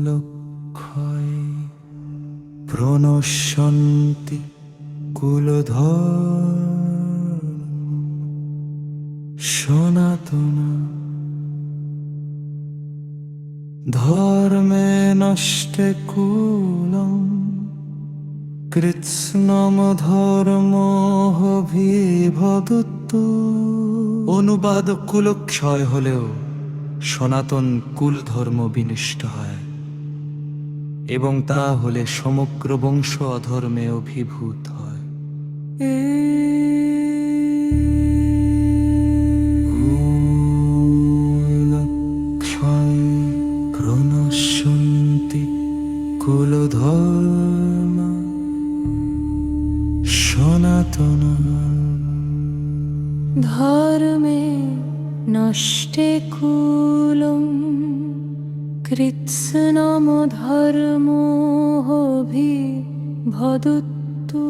কুলক্ষয় প্রণশ্যন্তি কুলধর সনাতন ধর্মে নষ্টে কুলম কৃৎস্নম ধর্ম অনুবাদ কুলক্ষয় হলেও সনাতন কুল ধর্ম বিনষ্ট হয়। এবং তা হলে সমগ্র বংশ অধর্মে অভিভূত হয়। কুলক্ষয় প্রণশ্যন্তি কুলধর্ম। সনাতন। ধর্মে নষ্টে কুলম কৃৎস্নম ধর্ম ভদত্তু।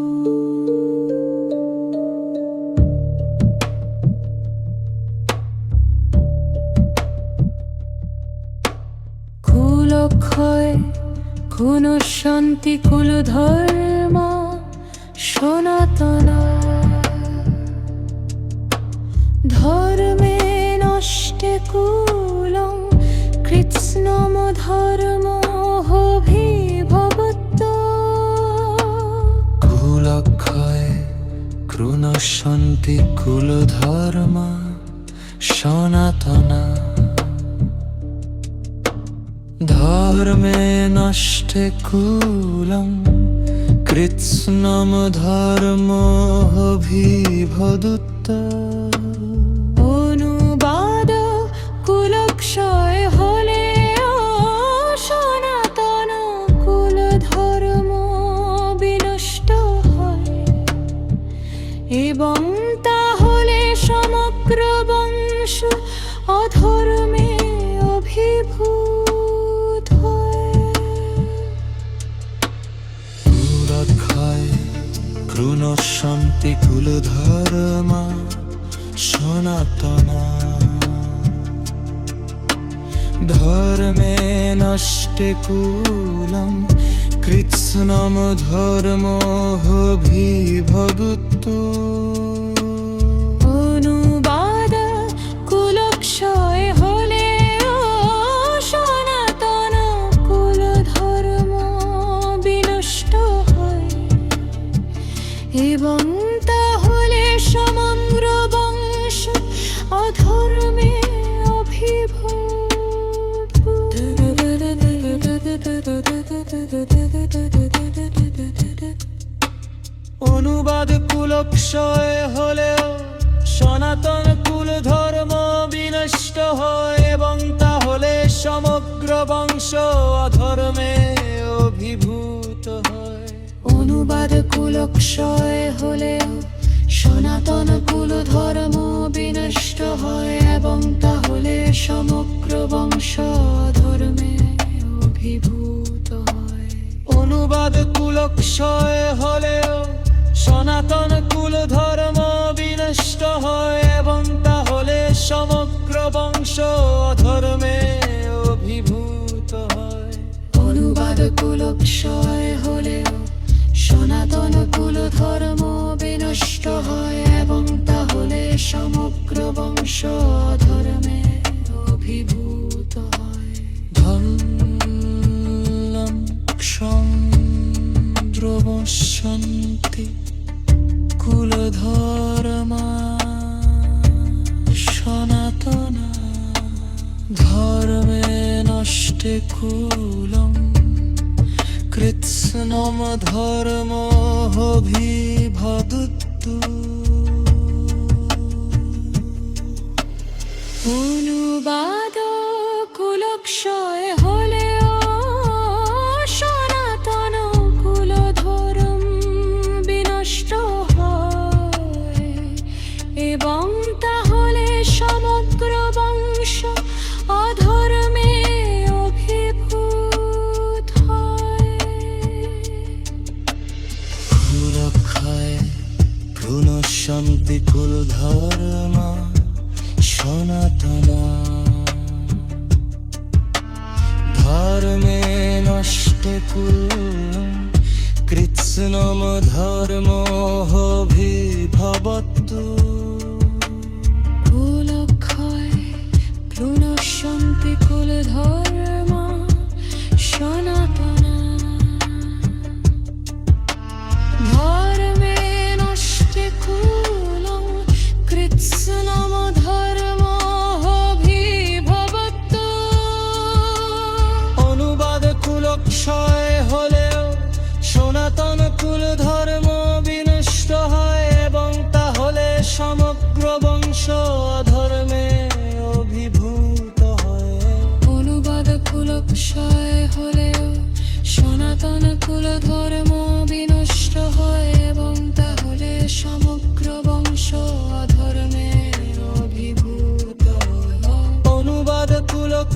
কুলক্ষয় কুনশন্তি কুলধর্ম সনাতনা। ধর্মে নষ্টে কুলম কৃৎস্নম ধর্ম ভবত্ত কুলক্ষয় কৃণশন্তি সনাতনা। ধর্মে নষ্টে কুলম কৃৎস্নম ধর্ম বিভদুত্ত কৃণশন্তি কুলধর্ম সনাতনা। ধর্মে নষ্টে কুলম কৃৎস্নম ধর্ম বিভগুত্ত অনুবাদ বংশ অধর্মে অভিভূত হয়। অনুবাদ কুলক্ষয় হলেও সনাতন কুল ধর্ম বিনষ্ট হয় এবং তাহলে সমগ্র বংশ ধর্মে অভিভূত হয়। অনুবাদ কুলক্ষয় হলেও সনাতন কুল ধর্ম বিনষ্ট হয় এবং তাহলে সমগ্র বংশ অধর্মে অনুবাদ কুলক্ষয় হলেও সনাতন কুল ধর্ম বিনষ্ট হয় এবং তাহলে সমগ্র বংশ ধর্মে অভিভূত হয়। ধন্যম চন্দ্রবসন্তি কুলধর্মা সনাতনা ধর্মে নষ্টে কুলম কৃৎস্নম ধর্ম বিভদুত্তু অনুবাদ কুলক্ষয় হলেও সনাতন ধর্মে নষ্টে কুল কৃৎস্নম ধর্ম ভিভবতু কুলক্ষয় প্লুনশন্তি কুলধর্ম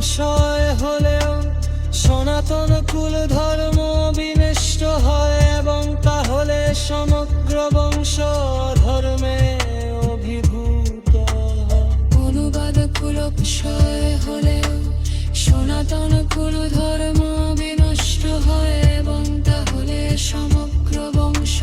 কুলক্ষয় হলেও সনাতন কুল ধর্ম বিনষ্ট হয় এবং তাহলে সমগ্র বংশ ধর্মে অভিভূত অনুবাদ কুলক্ষয় হলেও সনাতন কুল ধর্ম বিনষ্ট হয় এবং তাহলে সমগ্র বংশ